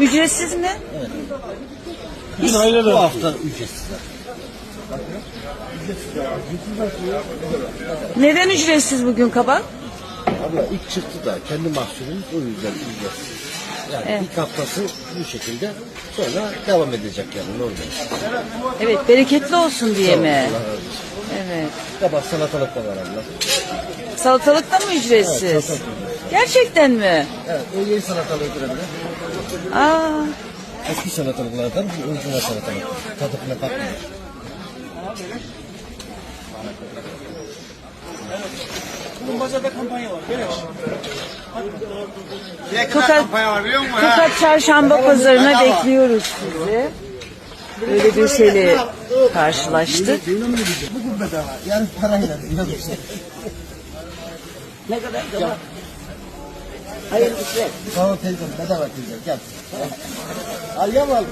Ücretsiz mi? Bu hafta ücretsiz. Neden ücretsiz bugün kabak? Abla ilk çıktı da kendi mahsulümüz o yüzden ücretsiz. Yani Evet. ilk haftası bu şekilde sonra devam edecek yani normal. Evet bereketli olsun diye mi? Evet. Kabak salatalık da var abla. Salatalık da mı ücretsiz? Evet, salatalık Gerçekten mi? Evet o yeni salatalığı görebilir. Aa, Eski salatalıklardan bu orijinal salatalık. Tadı bile katmıyor. Ne kadar Tokat- kampanya var biliyor musun? Tokat Çarşamba Pazarına bekliyoruz sizi. Böyle bir şeyle karşılaştık. Bugün bedava. Yani parayla. ne kadar kadar? Hayırlı işler. Sağ ol teyzem. Bedava teyzem. Gel. Al ya al.